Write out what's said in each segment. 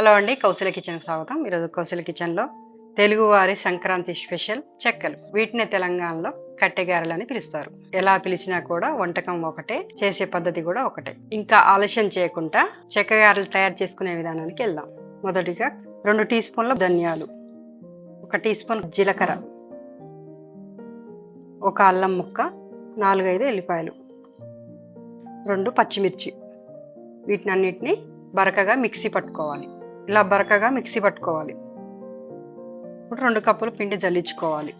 Hello అండి కౌశల కిచెన్కి స్వాగతం. ఈరోజు కౌశల కిచెన్లో తెలుగువారి సంక్రాంతి స్పెషల్ చెక్కలు. వీటిని తెలంగాణలో కట్టెగారెలు అని పిలుస్తారు. ఎలా పిలిచినా కూడా వంటకం ఒకటే చేసే పద్ధతి కూడా ఒకటే. ఇంకా ఆలస్యం చేయకుండా చెక్కగారెలు తయారు చేసుకునే విధానానికి వెళ్దాం. మొదటిగా రెండు టీ స్పూన్ల ధనియాలు ఒక టీ స్పూన్ జీలకర్ర ఒక అల్లం ముక్క నాలుగైదు ఎల్లిపాయలు రెండు పచ్చిమిర్చి. వీటిని అన్నిటిని బరకగా మిక్సీ పట్టుకోవాలి. ఇలా బరకగా మిక్సీ పట్టుకోవాలి. ఇప్పుడు రెండు కప్పులు పిండి జల్లించుకోవాలి.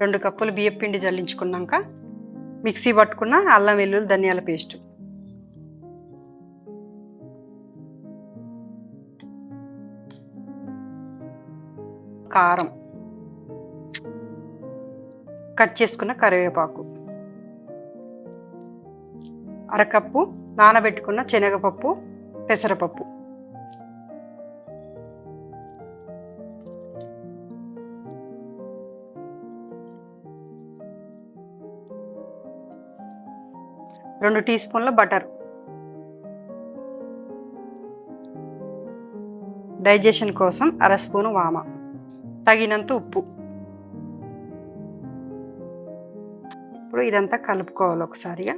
రెండు కప్పులు బియ్యం పిండి జల్లించుకున్నాక మిక్సీ పట్టుకున్న అల్లం వెల్లుల్లి ధనియాల పేస్ట్. కారం కట్ చేసుకున్న కరివేపాకు. అరకప్పు నానబెట్టుకున్న శనగపప్పు పెసరపప్పు. రెండు టీ స్పూన్ల బటర్. డైజెషన్ కోసం అర స్పూను వామ. తగినంత ఉప్పు. ఇప్పుడు ఇదంతా కలుపుకోవాలి ఒకసారిగా.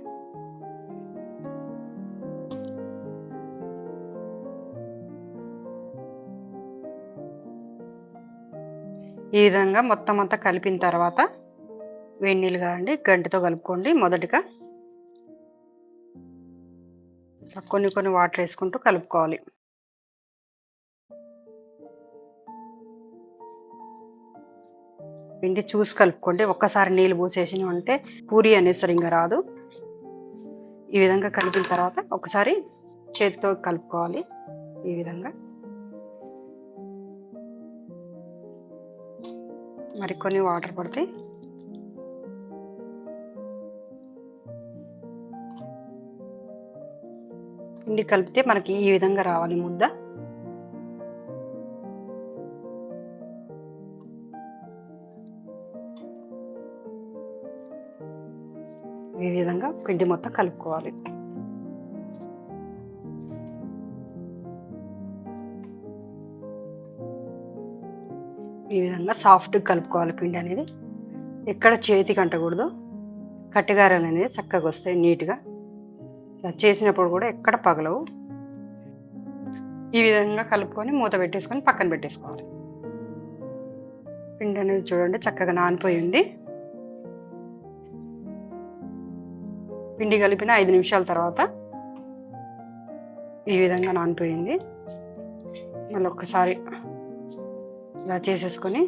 ఈ విధంగా మొత్తం అంతా కలిపిన తర్వాత వేడి నీళ్ళు కాదండి గంటితో కలుపుకోండి మొదటిగా. కొన్ని కొన్ని వాటర్ వేసుకుంటూ కలుపుకోవాలి. పిండి చూసి కలుపుకోండి. ఒక్కసారి నీళ్ళు పోసేసిన అంటే పూరి అనేది సరిగ్గా రాదు. ఈ విధంగా కలిపిన తర్వాత ఒకసారి చేతితో కలుపుకోవాలి. ఈ విధంగా. మరి కొన్ని వాటర్ పడతాయి పిండి కలిపితే మనకి ఈ విధంగా రావాలి ముద్ద. పిండి మొత్తం కలుపుకోవాలి. ఈ విధంగా సాఫ్ట్గా కలుపుకోవాలి పిండి అనేది. ఎక్కడ చేతికి అంటకూడదు. కట్టెగారెలు అనేది చక్కగా వస్తాయి నీట్గా. ఇలా చేసినప్పుడు కూడా ఎక్కడ పగలవు. ఈ విధంగా కలుపుకొని మూత పెట్టేసుకొని పక్కన పెట్టేసుకోవాలి. పిండి అనేది చూడండి చక్కగా నానిపోయి ఉంది. పిండి కలిపిన ఐదు నిమిషాల తర్వాత ఈ విధంగా నానిపోయింది. మళ్ళీ ఒక్కసారి ఇలా చేసేసుకొని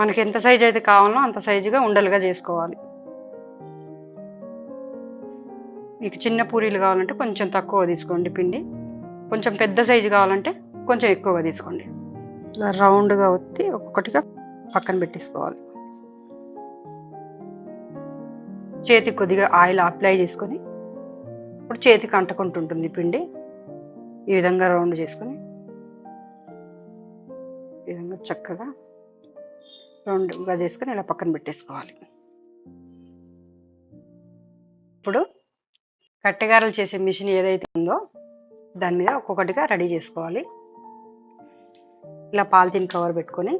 మనకి ఎంత సైజు అయితే కావాలో అంత సైజుగా ఉండలుగా చేసుకోవాలి. మీకు చిన్న పూరీలు కావాలంటే కొంచెం తక్కువ తీసుకోండి పిండి. కొంచెం పెద్ద సైజు కావాలంటే కొంచెం ఎక్కువగా తీసుకోండి. ఇలా రౌండ్గా ఒత్తి ఒక్కొక్కటిగా పక్కన పెట్టేసుకోవాలి. చేతికి కొద్దిగా ఆయిల్ అప్లై చేసుకొని ఇప్పుడు చేతికి అంటుకుంటుంటుంది పిండి. ఈ విధంగా రౌండ్ చేసుకొని ఈ విధంగా చక్కగా రౌండ్గా చేసుకొని ఇలా పక్కన పెట్టేసుకోవాలి. ఇప్పుడు కట్టెగారలు చేసే మిషన్ ఏదైతే ఉందో దాని మీద ఒక్కొక్కటిగా రెడీ చేసుకోవాలి. ఇలా పాలిథిన్ కవర్ పెట్టుకొని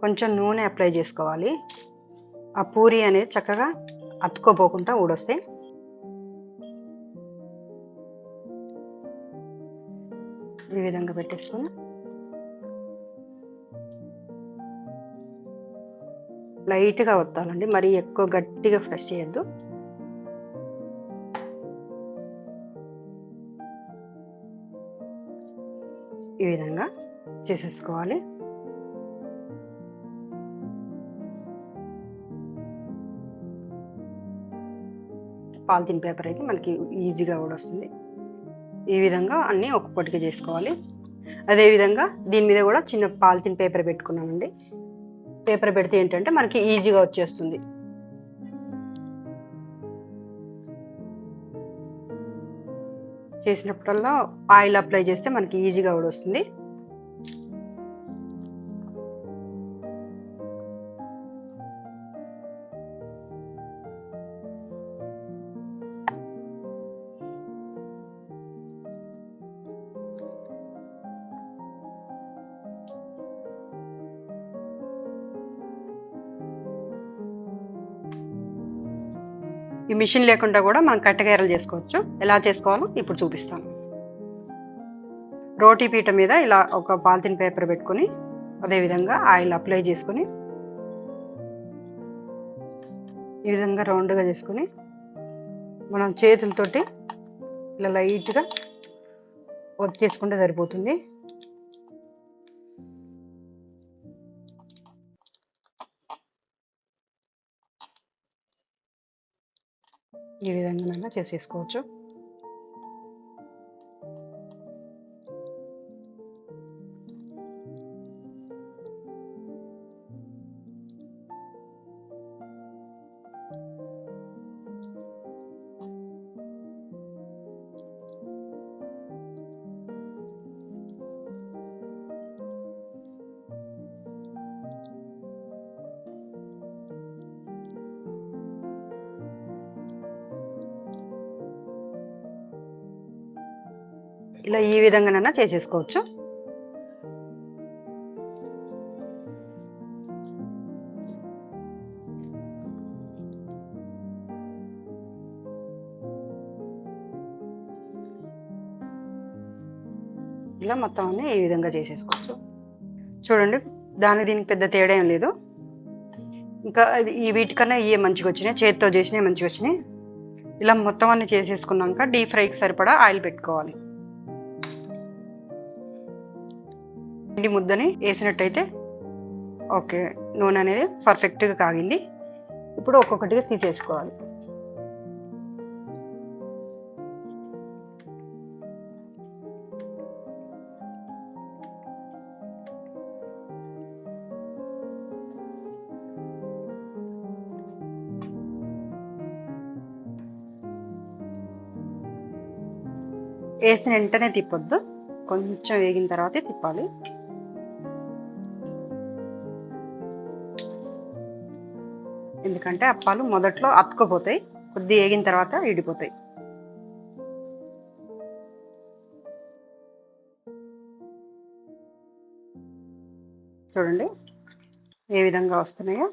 కొంచెం నూనె అప్లై చేసుకోవాలి. ఆ పూరి అనేది చక్కగా అతుక్కోపోకుండా ఊడొస్తే. ఈ విధంగా పెట్టేసుకొని లైట్గా వత్తాలండి మరీ ఎక్కువ గట్టిగా ఫ్రెష్ చేయొద్దు. ఈ విధంగా చేసేసుకోవాలి. పాలిథిన్ పేపర్ అయితే మనకి ఈజీగా కూడా వస్తుంది. ఈ విధంగా అన్నీ ఒక్కొక్కటిగా చేసుకోవాలి. అదేవిధంగా దీని మీద కూడా చిన్న పాలిథిన్ పేపర్ పెట్టుకున్నామండి. పేపర్ పెడితే ఏంటంటే మనకి ఈజీగా వచ్చేస్తుంది. చేసినప్పుడల్లా ఆయిల్ అప్లై చేస్తే మనకి ఈజీగా కూడా వస్తుంది. ఈ మిషన్ లేకుండా కూడా మనం కట్టెగాయలు చేసుకోవచ్చు. ఎలా చేసుకోవాలో ఇప్పుడు చూపిస్తాను. రోటీ పీట మీద ఇలా ఒక పాలిథిన్ పేపర్ పెట్టుకొని అదేవిధంగా ఆయిల్ అప్లై చేసుకొని ఈ విధంగా రౌండ్గా చేసుకొని మనం చేతులతోటి ఇలా లైట్గా వర్క్ చేసుకుంటే సరిపోతుంది. ఈ విధంగానైనా చేసేసుకోవచ్చు ఇలా ఈ విధంగానైనా చేసేసుకోవచ్చు. ఇలా మొత్తం అన్ని ఈ విధంగా చేసేసుకోవచ్చు. చూడండి దాని దీనికి పెద్ద తేడా ఏం లేదు. ఇంకా ఈ వీటికన్నా ఇవే మంచిగా వచ్చినాయి చేతితో చేసినవి మంచిగా వచ్చినాయి. ఇలా మొత్తం అన్ని చేసేసుకున్నాక డీప్ ఫ్రైకి సరిపడా ఆయిల్ పెట్టుకోవాలి. పిండి ముద్దని వేసినట్టయితే ఓకే నూనె అనేది పర్ఫెక్ట్గా కాగింది. ఇప్పుడు ఒక్కొక్కటిగా తీసేసుకోవాలి. వేసిన వెంటనే తిప్పొద్దు. కొంచెం వేగిన తర్వాతే తిప్పాలి. ఎందుకంటే అప్పాలు మొదట్లో అతుక్కుపోతాయి కొద్ది ఏగిన తర్వాత ఇడిపోతాయి చూడండి ఏ విధంగా వస్తున్నాయో.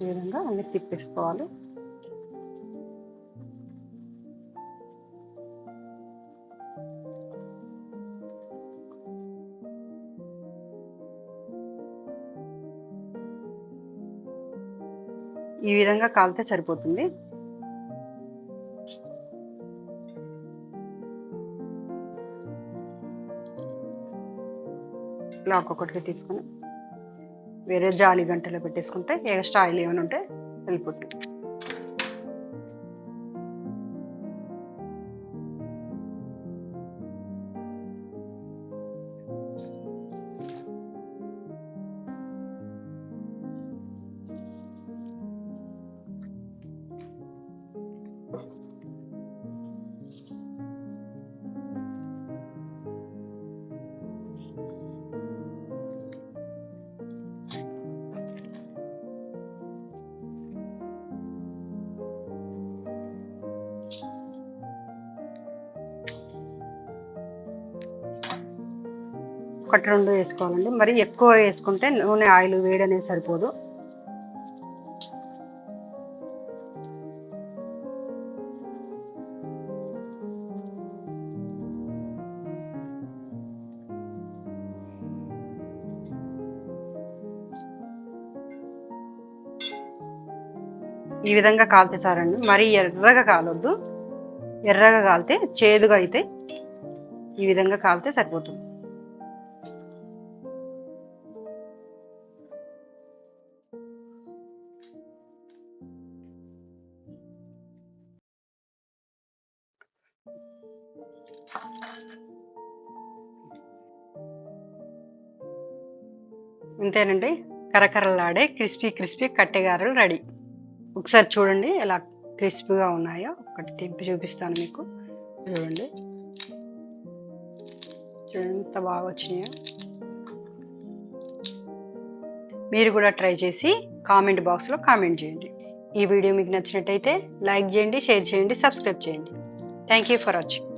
ఈ విధంగా అన్ని తిప్పేసుకోవాలి. ఈ విధంగా కాలితే సరిపోతుంది. ఇలా ఒక్కొక్కటిగా తీసుకొని వేరే జాలి గంటలో పెట్టేసుకుంటే ఎక్స్ట్రా ఆయిల్ ఏమైనా ఉంటే వెళ్ళిపోతుంది. ఒకటి రెండు వేసుకోవాలండి. మరి ఎక్కువ వేసుకుంటే నూనె ఆయిల్ వేడి అనేది సరిపోదు. ఈ విధంగా కాల్తే సారండి మరీ ఎర్రగా కాలొద్దు. ఎర్రగా కాలితే చేదుగా అయితే ఈ విధంగా కాలితే సరిపోతుంది. ఇంతేనండి. కరకరలాడే క్రిస్పీ క్రిస్పీ కట్టెగారలు రెడీ. ఒకసారి చూడండి ఎలా క్రిస్పీగా ఉన్నాయో. ఒకటి తిప్పి చూపిస్తాను మీకు. చూడండి. చూడండి ఎంత బాగా వచ్చినాయో. మీరు కూడా ట్రై చేసి కామెంట్ బాక్స్లో కామెంట్ చేయండి. ఈ వీడియో మీకు నచ్చినట్టయితే లైక్ చేయండి షేర్ చేయండి సబ్స్క్రైబ్ చేయండి. Thank you for watching.